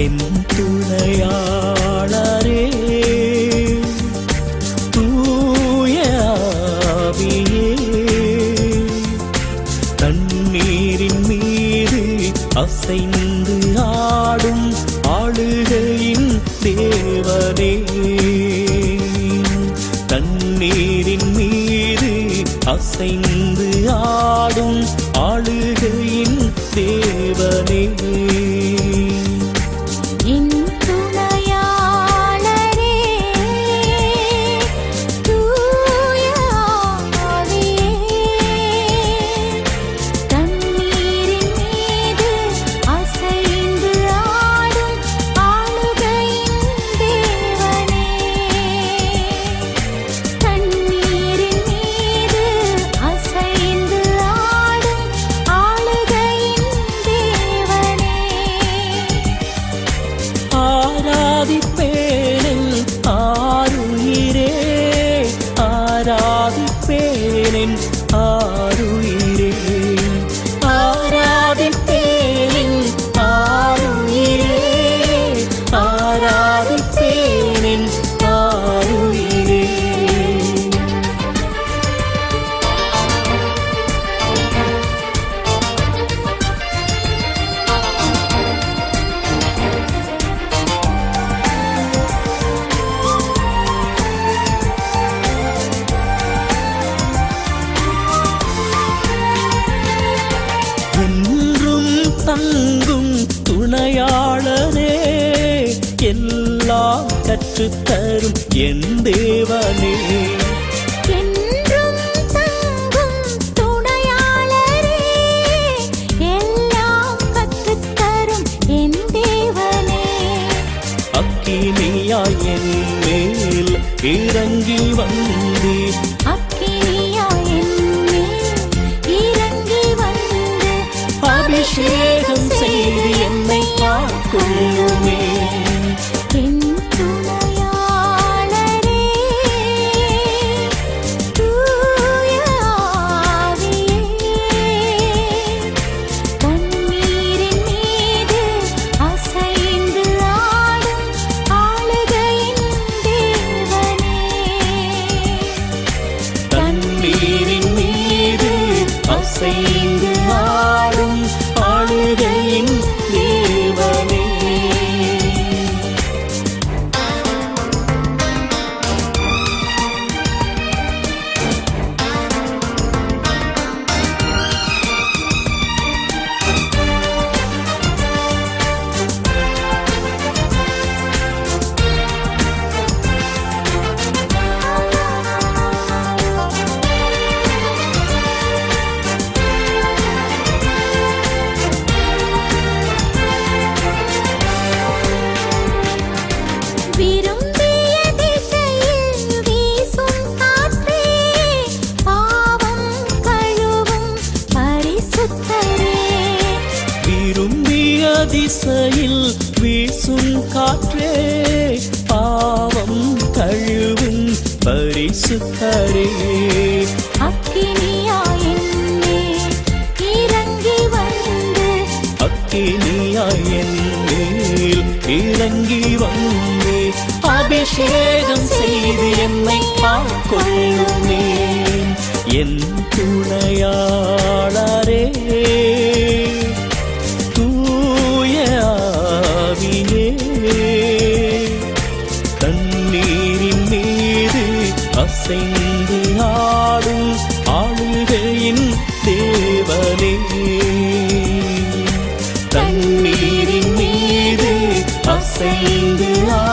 என் துணையாளரே. தூய தண்ணீரின் மீது அசைந்து ஆடும் ஆளுகையின் தேவனே. தண்ணீரின் மீது அசைந்து ஆடும் di questo தங்கும் துணையாளனே எல்லாம் கற்றுத்தரும் என் தேவனே. என்றும் அசைந்து திசையில் வீசும் காற்றே பாவம் கழுவும் பரிசுத்தரே அக்கினியாய் என்னேல் இறங்கி வந்து அக்கினியாய் என் மேல் இறங்கி வந்து. அபிஷேகம் அசைந்து ஆடும் ஆளுகையின் தேவனே. தண்ணீரின் மீது அசைந்து ஆடும்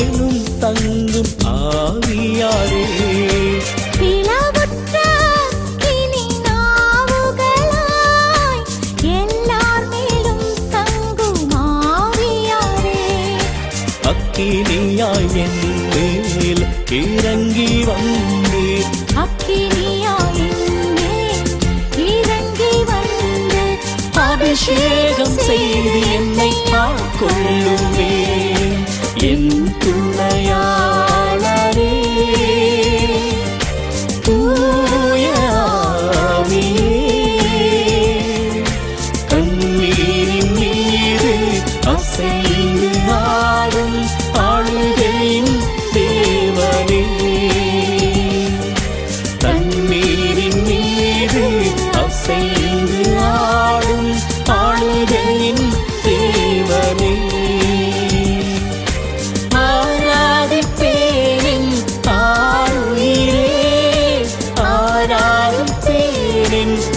தேனும் தங்கும் ஆவியாரே அக்கினியாய் என் மேல் இறங்கி வந்தீர். அக்கினியாய் இறங்கி வந்து அபிஷேகம் செய்து என்னை காக்கொள்ளுமே dreams